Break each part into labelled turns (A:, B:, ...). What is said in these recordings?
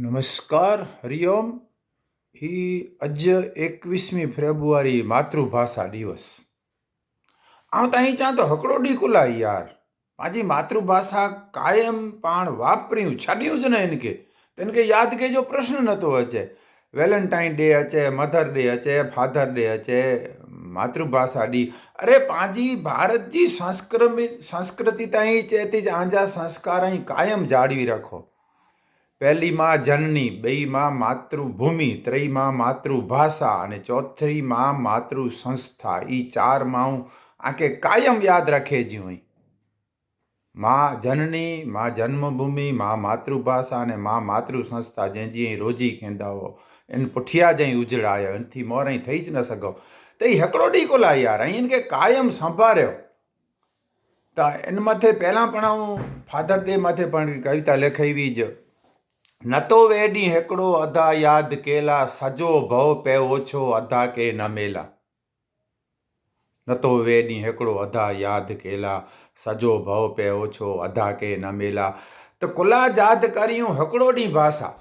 A: નમસ્કાર હરિઓમ એ અજ એકવીસમી ફેબ્રુઆરી માતૃભાષા દિવસ આમ અહીં ચાં તો હકડો ડીકુલા યાર પાછી માતૃભાષા કાયમ પાણ વાપર્યું છાડ્યું જ ને એને કે તેને કે યાદ કે જો પ્રશ્ન નહોતો હચે વેલેન્ટાઇન ડે હચે મધર ડે હચે ફાધર ડે હચે માતૃભાષા ડી અરે પાજી ભારતજી સંસ્કૃતિ સંસ્કૃતિ ત્યાં ચેતી જ આંજા સંસ્કાર અહીં કાયમ જાળવી રાખો પહેલી માં જનની બેઈ માં માતૃભૂમિ ત્રઈ માં માતૃભાષા અને ચોથી માં માતૃ સંસ્થા એ ચારમાં આંકે કાયમ યાદ રાખે જ હોયમાં જનની, માં જન્મભૂમિ, માં માતૃભાષા અને માં માતૃ સંસ્થા જે જી રોજી કેંદાઓ એને પુઠિયા જઈ ઉજળાયો, એનથી મોર અહીં થઈ જ ન સકો તો એ હકડો ડીકોલા યાર, અહીં કે કાયમ સંભાર્યો તો એના માથે પહેલાં પણ હું ફાધર ડે માથે પણ કવિતા લખાવી જ. નતો વેડી હેકડો અધા યાદ કેલા, સજો ભવ પે ઓછો અધા કે ન મેલા. નતો વેડી હેકડો અધા યાદ કેલા, સજો ભવ પે ઓછો અધા કે ન મેલા. તો કુલા યાદ કર્યું હકડોડી ભાષા.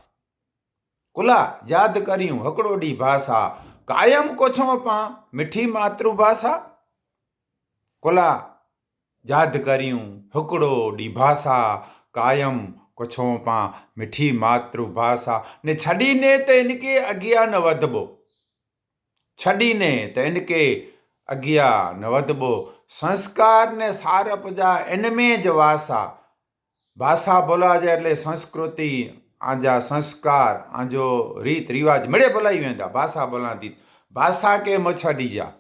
A: કુલા યાદ કર્યું હકડોડી ભાષા. કાયમ કોછો પા મીઠી માતૃભાષા? કુલા યાદ કર્યું હકડોડી ભાષા. કાયમ કછોમાં મીઠી માતૃભાષા. ને છડીને તો એનકે અગિયા ન વધબો. છડીને તો એનકે અગિયા ન વધબો. સંસ્કારને સારપજા એનમે જ વાસા. ભાષા બોલાજે એટલે સંસ્કૃતિ, આજા સંસ્કાર, આજો રીત રિવાજ મળે બોલાવી વેંદા. ભાષા બોલાતી ભાષા કે મછડી જા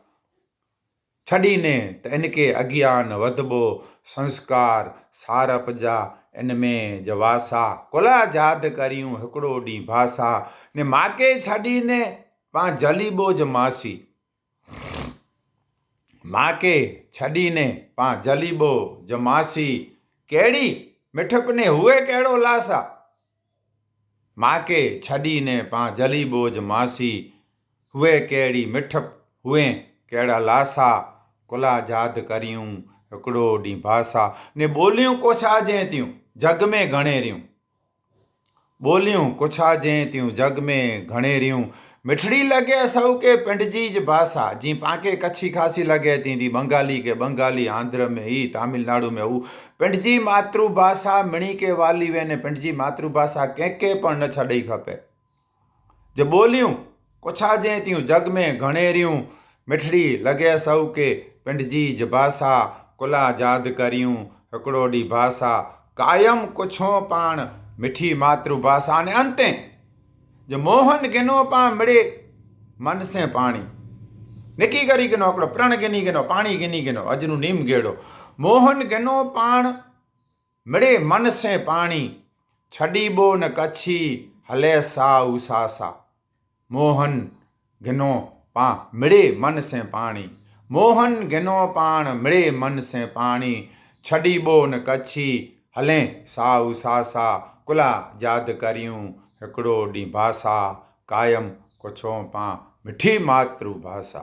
A: છડીને તો એનકે અગિયાન વધબો. સંસ્કાર, સારપજા इन में जवासा कुला यादि करियूं हिकिड़ो ॾींहुं भाषा ने माके छॾीने पां जलीबो ज मासी माके छॾीने पां जलीबो ज मासी कहिड़ी मिठप ने हुए कहिड़ो लासा माके छॾीने पां जलीबो ज मासी हुए कहिड़ी मिठप हुए कहिड़ा लासा कुला यादि करियूं हिकिड़ो ॾींहुं भाषा ने ॿोलियूं कोछाजे थियूं જગ મેં ગણેર્યું બોલ્યું, કુછા જે ત્યું જગ મેં ગણેર્યું મીઠડી લગે સૌ કે પિંડજી જ ભાષા. જી પાંકે કચ્છી ખાસી લગે તીંદી બંગાલી કે બંગાલી, આંધ્ર મેં ઈ, તામિલનાડુ મેં ઉ. પિંડજી માતૃભાષા મણી કે વાલી વેને, પિંડજી માતૃભાષા કે કે પણ ન છડઈ ખપે. જે બોલ્યું, કોછા જે ત્યું જગ મેં ઘણેર્યું મીઠડી લગે સૌ કે પિંડજી જ ભાષા. કુલા જાદ કર્યું, હકડોડી ભાષા. કાયમ કુછો પાણ મીઠી માતૃભાષા અને અંતે જે મોહન ઘેનો પાણ મળે, મનસે પાણી. નિકી કરી ગનો આપણો પ્રણ ગેની ગનો પાણી ગેની ગનો અજનું નીમ ગેડો મોહન ઘેનો પાણ મળે, મનસે પાણી. છડીબો ને કચ્છી, હલે સા ઉસાસા મોહન ઘેનો પા મળે, મનસે પાણી. મોહન ઘેનો પાણ મળે, મનસે પાણી. છડીબો ને કચ્છી हलें साउ सासा कुला यादि करियूं हिकिड़ो ॾींहुं भाषा कायम कुछो पां मिठी मातृभाषा